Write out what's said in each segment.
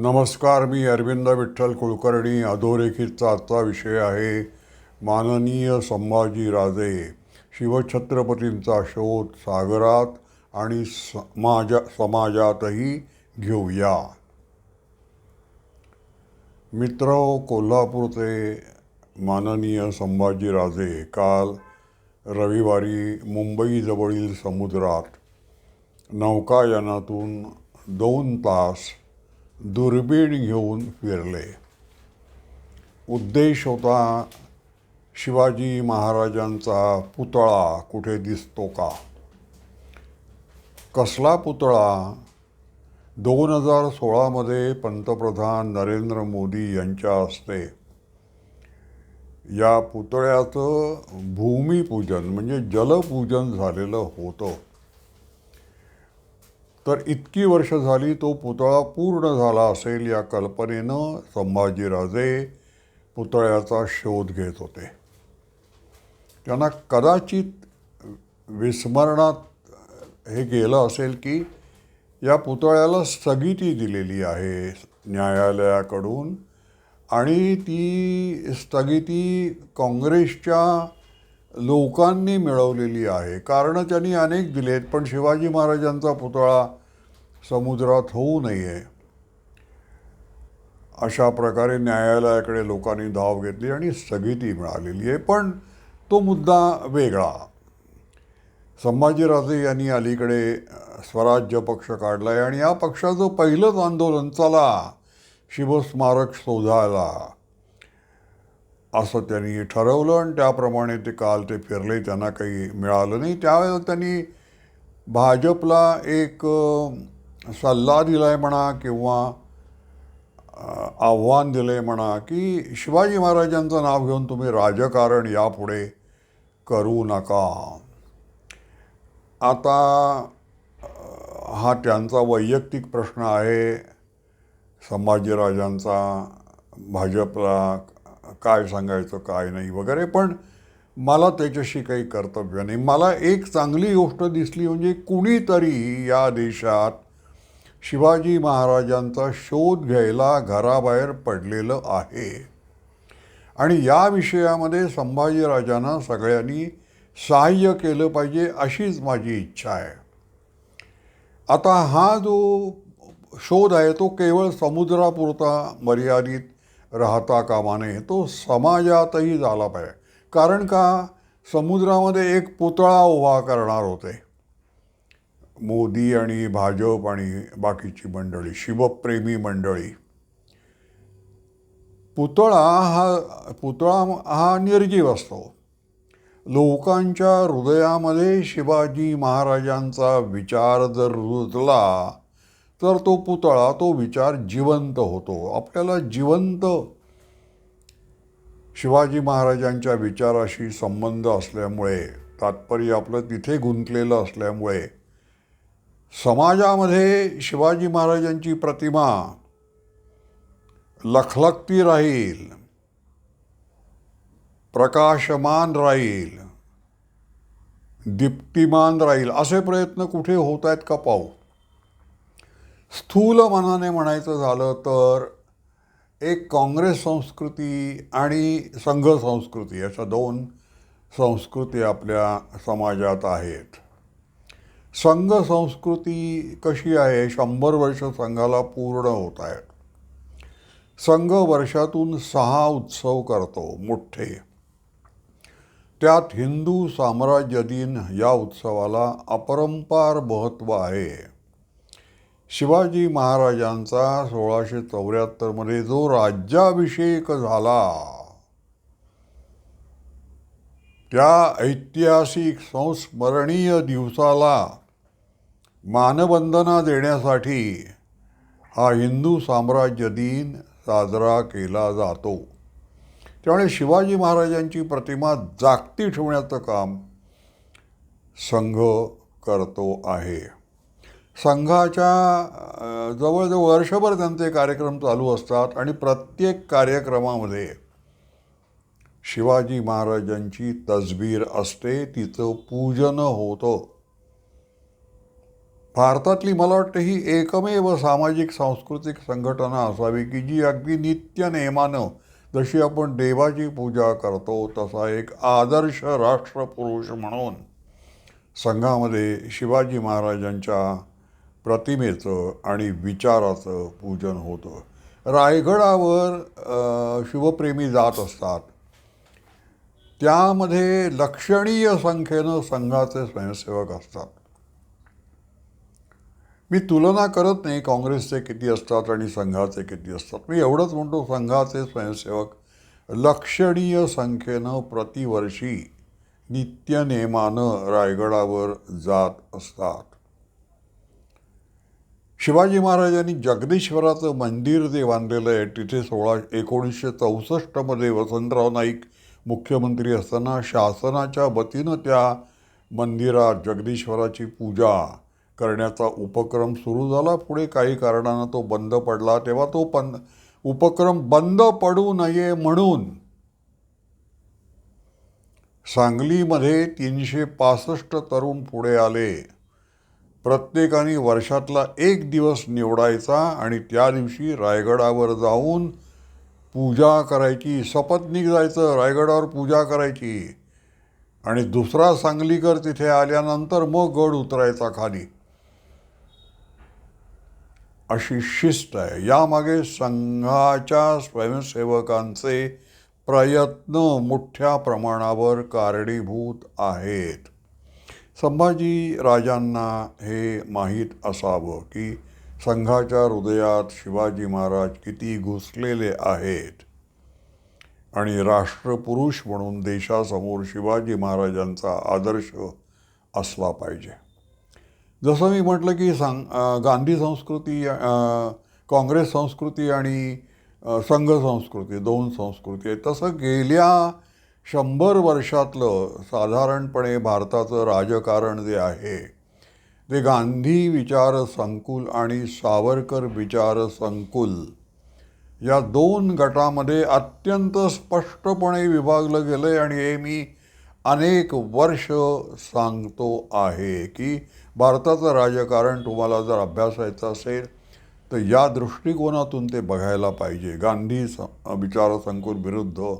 नमस्कार मी अरविंद विठ्ठल कुलकर्णी. अधोरेखितचा आजचा विषय आहे माननीय संभाजी राजे. शिवछत्रपतींचा शोध सागरात आणि समाजा समाजातही घेऊया. मित्र कोल्हापूरचे माननीय संभाजीराजे काल रविवारी मुंबईजवळील समुद्रात नौकायानातून दोन तास दुर्बीण घेऊन फिरले. उद्देश होता शिवाजी महाराजांचा पुतळा कुठे दिसतो का? कसला पुतळा? दोन हजार सोळामध्ये पंतप्रधान नरेंद्र मोदी यांच्या हस्ते. या पुतळ्याचं भूमिपूजन म्हणजे जलपूजन झालेलं होतं. तर इतकी वर्ष झाली तो पुतळा पूर्ण झाला असेल या कल्पनेनं संभाजीराजे पुतळ्याचा शोध घेत होते. त्यांना कदाचित विस्मरणात हे गेलं असेल की या पुतळ्याला स्थगिती दिलेली आहे न्यायालयाकडून आणि ती स्थगिती काँग्रेसच्या लोकांनी मिळवलेली आहे. कारणं त्यांनी अनेक दिलेत पण शिवाजी महाराजांचा पुतळा समुद्रात होऊ नये. अशा प्रकारे न्यायालयाकडे लोकांनी धाव घेतली आणि स्थगिती मिळालेली आहे. पण तो मुद्दा वेगळा. संभाजीराजे यांनी अलीकडे स्वराज्य पक्ष काढला आहे आणि या पक्षाचं पहिलंच आंदोलन चला शिवस्मारक शोधायला. असं त्यांनी ठरवलं आणि त्याप्रमाणे ते काल ते फिरले त्यांना काही मिळालं नाही. त्यावेळेला त्यांनी भाजपला एक सल्ला दिला आहे म्हणा किंवा आव्हान दिलं आहे म्हणा की शिवाजी महाराजांचं नाव घेऊन तुम्ही राजकारण यापुढे करू नका. आता हा त्यांचा वैयक्तिक प्रश्न आहे. संभाजीराजांचा भाजपला काय सांगायचं काय नाही वगैरे पण मला त्याच्याशी काही कर्तव्य नाही. मला एक चांगली गोष्ट दिसली म्हणजे कुणीतरी या देशात शिवाजी महाराजांचा शोध घ्यायला घराबाहेर पडलेलं आहे. आणि या विषयामध्ये संभाजीराजांना सगळ्यांनी सहाय्य केलं पाहिजे अशीच माझी इच्छा आहे. आता हा जो शोध आहे तो केवळ समुद्रापुरता मर्यादित राहता कामा नये तो समाजातही झाला पाहिजे. कारण का? समुद्रामध्ये एक पुतळा उभा करणार होते. मोदी आणि भाजप आणि बाकीची मंडळी शिवप्रेमी मंडळी. पुतळा हा पुतळा हा निर्जीव असतो. लोकांच्या हृदयामध्ये शिवाजी महाराजांचा विचार जर रुजला तर तो पुतळा तो विचार जिवंत होतो. आपल्याला जिवंत शिवाजी महाराजांच्या विचाराशी संबंध असल्यामुळे तात्पर्य आपलं तिथे गुंतलेलं असल्यामुळे समाजामध्ये शिवाजी महाराजांची प्रतिमा लखलखती राहील प्रकाशमान राहील दीप्तिमान राहील असे प्रयत्न कुठे होत आहेत का पाहू? स्थूल मनाने म्हणायचं झालं तर एक काँग्रेस संस्कृती आणि संघ संस्कृती अशा दोन संस्कृती आपल्या समाजात आहेत. संघ संस्कृती कशी आहे? शंभर वर्ष संघाला पूर्ण होत आहेत संघ वर्षातून सहा उत्सव करतो मोठे. त्यात हिंदू साम्राज्य दिन या उत्सवाला अपरंपार महत्त्व आहे. शिवाजी महाराजांचा सोळाशे चौऱ्याहत्तरमध्ये जो राज्याभिषेक झाला त्या ऐतिहासिक संस्मरणीय दिवसाला मानवंदना देण्यासाठी हा हिंदू साम्राज्य दिन साजरा केला जातो. त्यामुळे शिवाजी महाराजांची प्रतिमा जागती ठेवण्याचं काम संघ करतो आहे. संघाच्या जवळजवळ वर्षभर त्यांचे कार्यक्रम चालू असतात आणि प्रत्येक कार्यक्रमामध्ये शिवाजी महाराजांची तसबीर असते तिचं पूजन होतं. भारतातली मला वाटतं ही एकमेव सामाजिक सांस्कृतिक संघटना असावी की जी अगदी नित्य नेमानं जशी आपण देवाची पूजा करतो तसा एक आदर्श राष्ट्रपुरुष म्हणून संघामध्ये शिवाजी महाराजांच्या प्रतिमेचं आणि विचाराचं पूजन होतं. रायगडावर शिवप्रेमी जात असतात. त्यामध्ये लक्षणीय संख्येनं संघाचे स्वयंसेवक असतात. मी तुलना करत नाही काँग्रेसचे किती असतात आणि संघाचे किती असतात. मी एवढंच म्हणतो संघाचे स्वयंसेवक लक्षणीय संख्येनं प्रतिवर्षी नित्यनेमानं रायगडावर जात असतात. शिवाजी महाराजांनी जगदीश्वराचं मंदिर जे बांधलेलं आहे तिथे सोळा एकोणीसशे चौसष्टमध्ये वसंतराव नाईक मुख्यमंत्री असताना शासनाच्या वतीनं त्या मंदिरात जगदीश्वराची पूजा करण्याचा उपक्रम सुरू झाला. पुढे काही कारणानं तो बंद पडला. तेव्हा तो पण उपक्रम बंद पडू नये म्हणून सांगलीमध्ये तीनशे पासष्ट तरुण पुढे आले. प्रत्येकाने वर्षातला एक दिवस निवडायचा आणि त्या दिवशी रायगडावर जाऊन पूजा करायची. सपत्नीक जायचं रायगडावर पूजा करायची. आणि दुसरा सांगलीकर तिथे आल्यानंतर मग गड उतरायचा खाली. अशी शिस्त आहे. यामागे संघाच्या स्वयंसेवकांचे प्रयत्न मोठ्या प्रमाणावर कारणीभूत आहेत. संभाजी राजांना हे माहीत असावं की संघाच्या हृदयात शिवाजी महाराज किती घुसलेले आहेत. आणि राष्ट्रपुरुष म्हणून देशासमोर शिवाजी महाराजांचा आदर्श असला पाहिजे. जसं मी म्हटलं की सांग गांधी संस्कृती काँग्रेस संस्कृती आणि संघ संस्कृती दोन संस्कृती आहेत. तसं गेल्या शंभर वर्षातलं साधारणपणे भारताचं राजकारण जे आहे ते गांधी विचार संकुल आणि सावरकर विचार संकुल या दोन गटामध्ये अत्यंत स्पष्टपणे विभागलं गेलं आहे आणि हे मी अनेक वर्ष सांगतो आहे की भारताचं राजकारण तुम्हाला जर अभ्यासायचं असेल तर या दृष्टिकोनातून ते बघायला पाहिजे. गांधी स विचारसंकुल विरुद्ध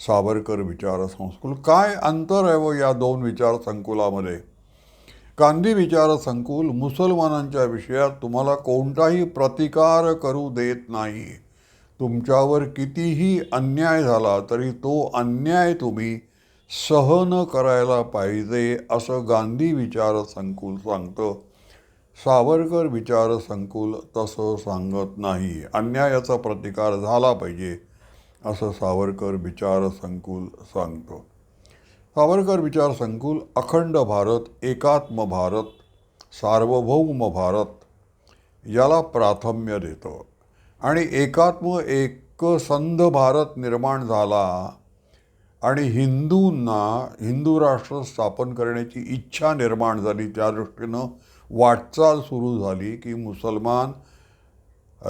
सावरकर विचारसंकुल. काय अंतर आहे व या दोन विचारसंकुलामध्ये? गांधी विचारसंकुल मुसलमानांच्या विषयात तुम्हाला कोणताही प्रतिकार करू देत नाही. तुमच्यावर कितीही अन्याय झाला तरी तो अन्याय तुम्ही सहन करायला पाहिजे असं गांधी विचार संकुल सांगतं. सावरकर विचार संकुल तसं सांगत नाही. अन्यायाचा प्रतिकार झाला पाहिजे असं सावरकर विचार संकुल सांगतं. सावरकर विचार संकुल अखंड भारत एकात्म भारत सार्वभौम भारत याला प्राथम्य देतं. आणि एकात्म एकसंध भारत निर्माण झाला आणि हिंदूंना हिंदू राष्ट्र स्थापन करण्याची इच्छा निर्माण झाली. त्या दृष्टीनं वाटचाल सुरू झाली की मुसलमान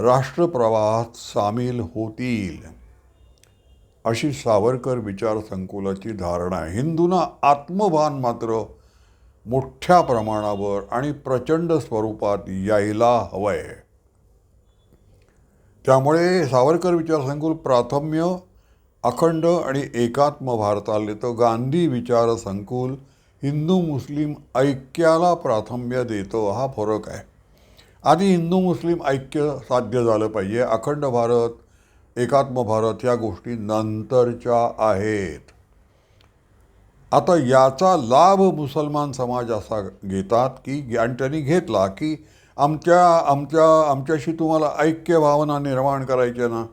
राष्ट्रप्रवाहात सामील होतील अशी सावरकर विचार संकुलाची धारणा आहे. हिंदूंना आत्मभान मात्र मोठ्या प्रमाणावर आणि प्रचंड स्वरूपात यायला हवं आहे त्यामुळे सावरकर विचारसंकुल प्राथम्य अखंड आणि एकात्म भारताला येतो गांधी विचार संकुल हिंदू मुस्लिम ऐक्याला प्राथम्य देतो. हा फरक आहे. आधी हिंदू मुस्लिम ऐक्य साध्य झालं पाहिजे. अखंड भारत एकात्म भारत या गोष्टी नंतरच्या आहेत. आता याचा लाभ मुसलमान समाज असा घेतात की आणि त्यांनी घेतला की आमच्या आमच्या आमच्याशी तुम्हाला ऐक्य भावना निर्माण करायच्या ना?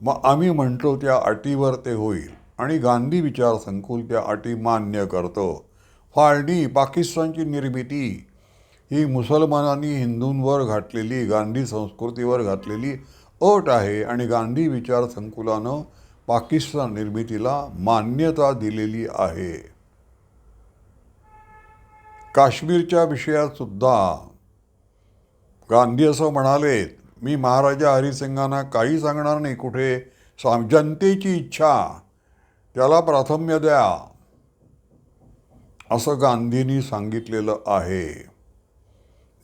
मग आम्ही म्हणतो त्या अटीवर ते होईल. आणि गांधी विचार संकुल त्या अटी मान्य करतो. फाळणी पाकिस्तानची निर्मिती. ही मुसलमानांनी हिंदूंवर घातलेली गांधी संस्कृतीवर घातलेली अट आहे आणि गांधी विचार संकुलानं पाकिस्तान निर्मितीला मान्यता दिलेली आहे. काश्मीरच्या विषयात सुद्धा गांधी असं म्हणालेत मी महाराजा हरिसिंगांना काही सांगणार नाही. कुठे? सा जनतेची इच्छा. त्याला प्राथम्य द्या. असं गांधींनी सांगितलेलं आहे.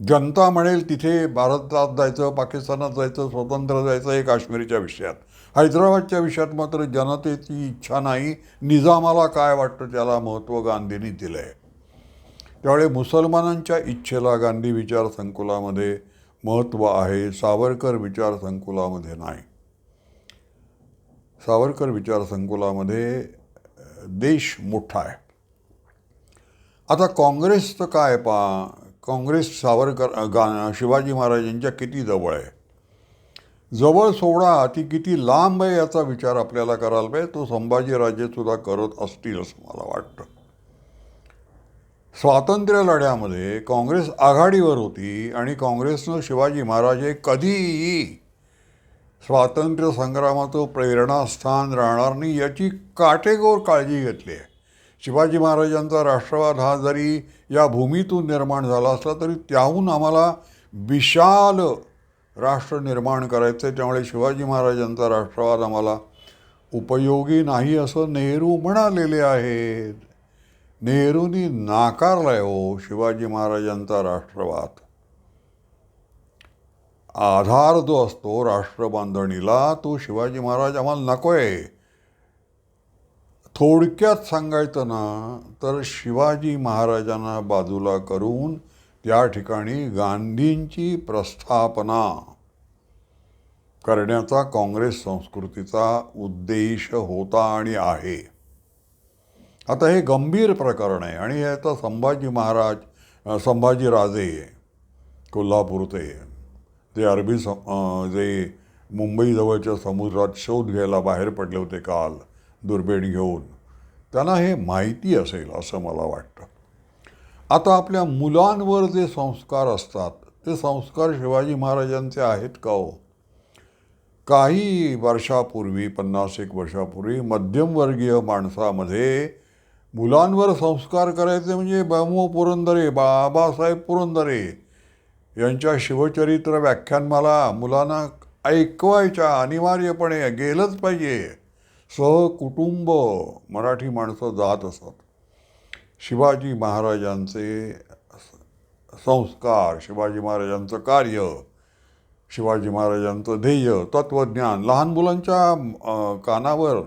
जनता म्हणेल तिथे भारतात जायचं पाकिस्तानात जायचं स्वतंत्र जायचं हे काश्मीरच्या विषयात. हैदराबादच्या विषयात मात्र जनतेची इच्छा नाही. निजामाला काय वाटतं त्याला महत्त्व गांधींनी दिलं आहे त्यावेळी मुसलमानांच्या इच्छेला गांधी विचार संकुलामध्ये महत्त्व आहे सावरकर विचार संकुलामध्ये नाही. सावरकर विचार संकुलामध्ये देश मोठा आहे. आता काँग्रेसचं काय पा काँग्रेस सावरकर गा शिवाजी महाराजांच्या किती जवळ आहे? जवळ सोडा ती किती लांब आहे याचा विचार आपल्याला करायला पाहिजे तो संभाजीराजे सुद्धा करत असतील असं मला वाटतं. स्वातंत्र्य लढ्यामध्ये काँग्रेस आघाडीवर होती आणि काँग्रेसनं शिवाजी महाराज हे कधीही स्वातंत्र्य संग्रामाचं प्रेरणास्थान राहणार नाही याची काटेकोर काळजी घेतली आहे. शिवाजी महाराजांचा राष्ट्रवाद हा जरी या भूमीतून निर्माण झाला असला तरी त्याहून आम्हाला विशाल राष्ट्र निर्माण करायचं आहे त्यामुळे शिवाजी महाराजांचा राष्ट्रवाद आम्हाला उपयोगी नाही असं नेहरू म्हणालेले आहेत. नेहरूंनी नाकारलाय हो शिवाजी महाराजांचा राष्ट्रवाद. आधार जो असतो राष्ट्रबांधणीला तो शिवाजी महाराज आम्हाला नको आहे थोडक्यात सांगायचं ना तर शिवाजी महाराजांना बाजूला करून त्या ठिकाणी गांधींची प्रस्थापना करण्याचा काँग्रेस संस्कृतीचा उद्देश होता आणि आहे. आता हे गंभीर प्रकरण आहे आणि याचा संभाजी महाराज संभाजीराजे संभाजी राजे कोल्हापूरचे ते अरबी सम जे मुंबईजवळच्या समुद्रात शोध घ्यायला बाहेर पडले होते काल दुर्बीण घेऊन. त्यांना हे माहिती असेल असं मला वाटतं. आता आपल्या मुलांवर जे संस्कार असतात ते संस्कार शिवाजी महाराजांचे आहेत का हो? काही वर्षापूर्वी पन्नास एक वर्षापूर्वी मध्यमवर्गीय माणसामध्ये मुलांवर संस्कार करायचे म्हणजे बामो पुरंदरे बाबासाहेब पुरंदरे यांच्या शिवचरित्र व्याख्यानमाला मुलांना ऐकवायच्या अनिवार्यपणे गेलंच पाहिजे. सहकुटुंब मराठी माणसं जात असत. शिवाजी महाराजांचे संस्कार शिवाजी महाराजांचं कार्य शिवाजी महाराजांचं ध्येय तत्त्वज्ञान लहान मुलांच्या कानावर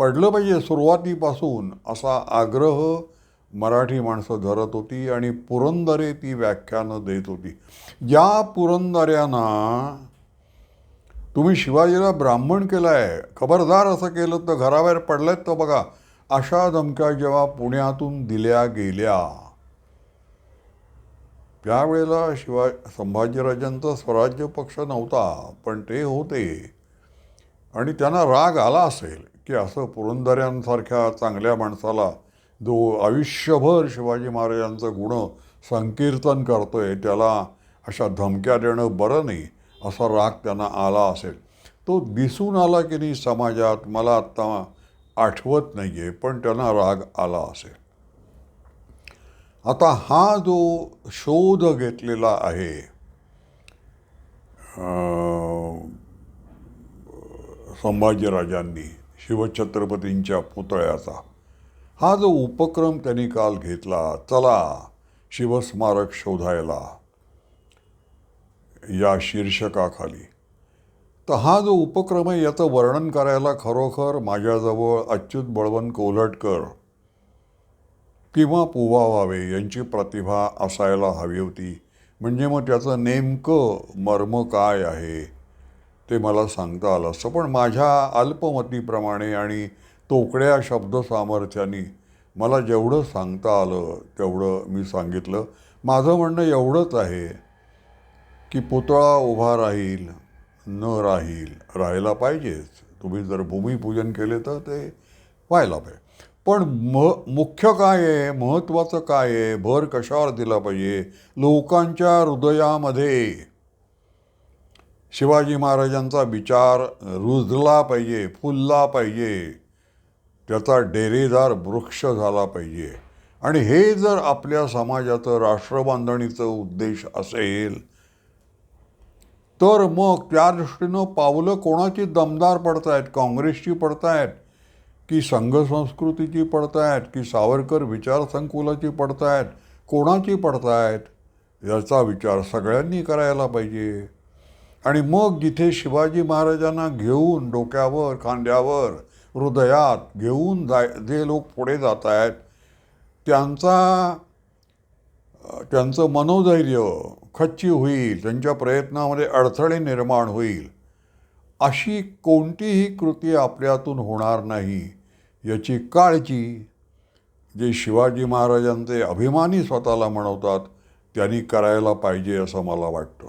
पडलं पाहिजे सुरुवातीपासून असा आग्रह मराठी माणसं धरत होती आणि पुरंदरे ती व्याख्यानं देत होती. या पुरंदऱ्यांना तुम्ही शिवाजीला ब्राह्मण केलं आहे खबरदार असं केलं तर घराबाहेर पडलेत तर बघा अशा धमक्या जेव्हा पुण्यातून दिल्या गेल्या त्यावेळेला शिवा संभाजीराजांचा स्वराज्य पक्ष नव्हता पण ते होते. आणि त्यांना राग आला असेल. की असं पुरंदऱ्यांसारख्या चांगल्या माणसाला जो आयुष्यभर शिवाजी महाराजांचं गुण संकीर्तन करतोय त्याला अशा धमक्या देणं बरं नाही असा राग त्यांना आला असेल. तो दिसून आला की नाही समाजात मला आत्ता आठवत नाही आहे पण त्यांना राग आला असेल. आता हा जो शोध घेतलेला आहे संभाजीराजांनी शिवछत्रपतींच्या पुतळ्याचा. हा जो उपक्रम त्यांनी काल घेतला चला शिवस्मारक शोधायला या शीर्षकाखाली. तर हा जो उपक्रम आहे याचं वर्णन करायला खरोखर माझ्याजवळ अच्युत बळवंत कोल्हटकर किंवा पुवा व्हावे यांची प्रतिभा असायला हवी होती. म्हणजे मग त्याचं नेमकं मर्म काय आहे? ते मला सांगता आलं असतं. पण माझ्या अल्पमतीप्रमाणे आणि तोकड्या शब्दसामर्थ्याने मला जेवढं सांगता आलं तेवढं मी सांगितलं. माझं म्हणणं एवढंच आहे की पुतळा उभा राहील न राहील राहायला पाहिजेच. तुम्ही जर भूमिपूजन केले तर ते व्हायला पाहिजे. पण म मुख्य काय आहे महत्त्वाचं काय आहे भर कशावर दिला पाहिजे? लोकांच्या हृदयामध्ये शिवाजी महाराजांचा विचार रुजला पाहिजे फुलला पाहिजे. त्याचा डेरेदार वृक्ष झाला पाहिजे. आणि हे जर आपल्या समाजाचं राष्ट्रबांधणीचं उद्देश असेल तर मग त्या दृष्टीनं पावलं कोणाची दमदार पडतायत? काँग्रेसची पडतायत? की संघसंस्कृतीची पडतायत? की सावरकर विचार संकुलाची पडतायत? कोणाची पडतायत? याचा विचार सगळ्यांनी करायला पाहिजे. आणि मग जिथे शिवाजी महाराजांना घेऊन डोक्यावर खांद्यावर हृदयात घेऊन जाय जे लोक पुढे जात आहेत त्यांचा त्यांचं मनोधैर्य खच्ची होईल त्यांच्या प्रयत्नामध्ये अडथळे निर्माण होईल अशी कोणतीही कृती आपल्यातून होणार नाही. याची काळजी जे शिवाजी महाराजांचे अभिमानी स्वतःला म्हणवतात त्यांनी करायला पाहिजे असं मला वाटतं.